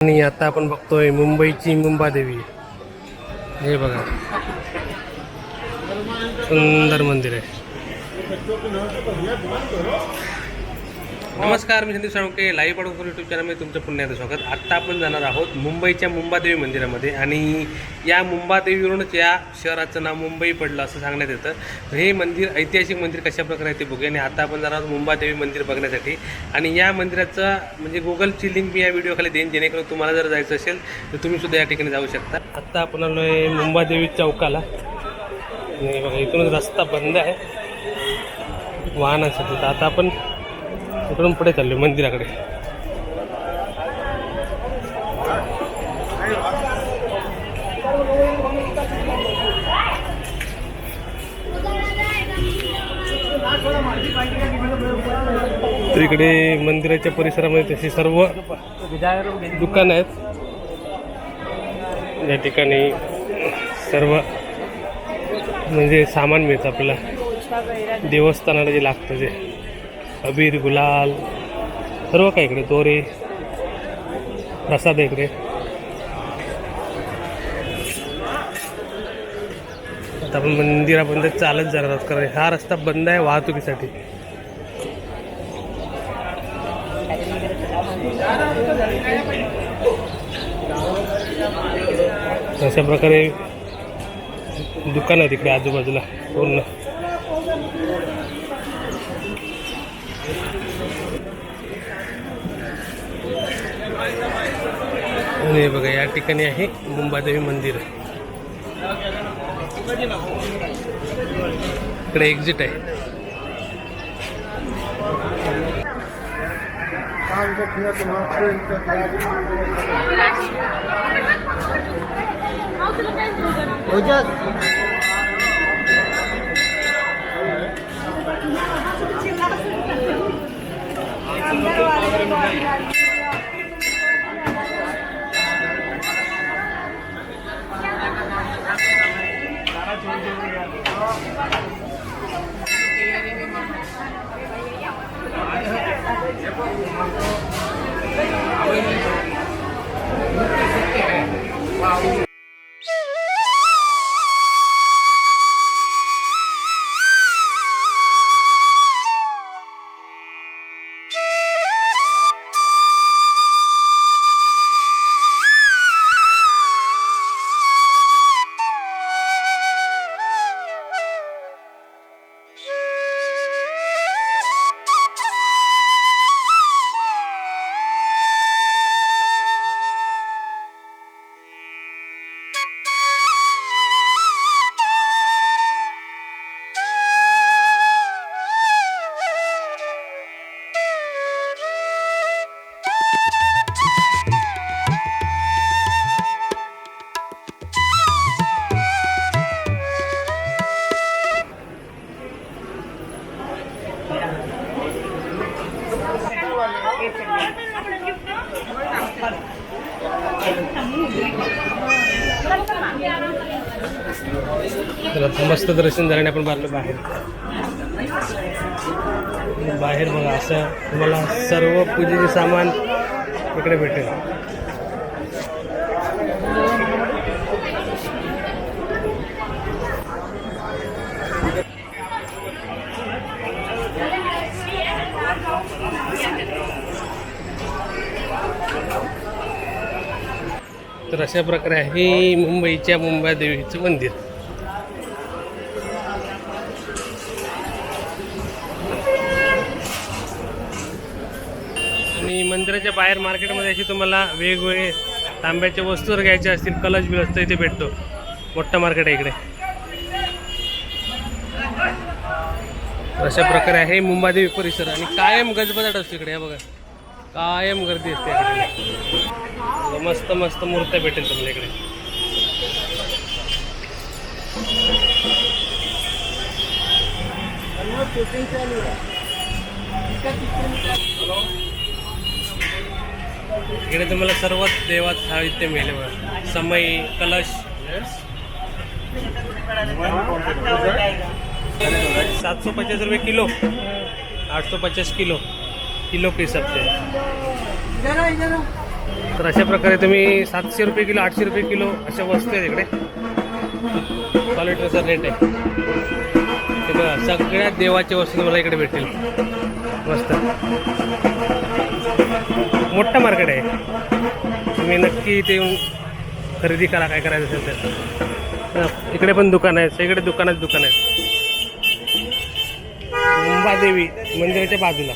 आणि आता आपण बघतोय मुंबईची मुंबादेवी हे बघा. सुंदर मंदिर आहे. नमस्कार मी संदीप साळुंके लाईव्ह पडकर यूट्यूब चॅनलमध्ये तुमचं पुन्हा एकदा स्वागत. आत्ता आपण जाणार आहोत मुंबईच्या मुंबादेवी मंदिरामध्ये आणि या मुंबादेवीवरूनच या शहराचं नाव मुंबई पडलं असं सांगण्यात येतं. तर हे मंदिर ऐतिहासिक मंदिर कशा प्रकारे आहे ते बघूया आणि आता आपण जाणार आहोत मुंबादेवी मंदिर बघण्यासाठी. आणि या मंदिराचं म्हणजे गुगलची लिंक मी या व्हिडिओखाली देईन जेणेकरून तुम्हाला जर जायचं असेल तर तुम्ही सुद्धा या ठिकाणी जाऊ शकता. आत्ता आपण आलो आहे मुंबादेवी चौकाला. बघा इथूनच रस्ता बंद आहे. वाहनासाठी तर आता आपण इकडून पुढे चाललो मंदिराकडे. तर इकडे मंदिराच्या परिसरामध्ये तशी सर्व दुकानं आहेत. या ठिकाणी सर्व म्हणजे सामान मिळतं आपल्याला. देवस्थानाला जे लागतं ते. अबीर गुलाल सर्व काय इकडे दोरे प्रसाद इकडे. आता आपण मंदिरापर्यंत चालत जाणार आहोत कारण हा रस्ता बंद आहे वाहतुकीसाठी. अशा प्रकारे दुकान आहे तिकडे आजूबाजूला पूर्ण. हे बघा या ठिकाणी मुंबादेवी मंदिर. इकडे एक्झिट आहे. 좋은 경험을 해야 돼서 तर आता मस्त दर्शन झाल्याने आपण बारलो बाहेर. बाहेर बघा असं तुम्हाला सर्व पूजेचे सामान इकडे भेटेल. तर अशा प्रकारे आहे मुंबईच्या मुंबादेवीचं मंदिर. आणि मंदिराच्या बाहेर मार्केटमध्ये अशी तुम्हाला वेगवेगळे तांब्याच्या वस्तू जर घ्यायच्या असतील कलश बिलस तर इथे भेटतो. मोठं मार्केट आहे इकडे. अशा प्रकारे आहे मुंबादेवी परिसर. आणि कायम गजबजाट असतो इकडे बघा. कायम गर्दी असते इकडे मस्त मस्त मूर्त्या भेटेल तुम्हाला इकडे. इकडे तुम्हाला सर्वच देवात साहित्य मिळेल बघा. समय कलश. सातशे पचास रुपये किलो. आठशे पचास किलो. किलो के हिसाब से तर अशा प्रकारे तुम्ही सातशे रुपये किलो आठशे रुपये किलो अशा वस्तू आहेत इकडे. क्वालिटीचा रेट आहे. हे बघा सगळ्या देवाच्या वस्तू तुम्हाला इकडे भेटतील. मस्त. मोठं मार्केट आहे. तुम्ही नक्की इथे येऊन खरेदी करा काय करायचं असेल तर. हा, इकडे पण दुकान आहेत सगळीकडे दुकानात दुकान आहेत. मुंबादेवी मंदिराच्या बाजूला.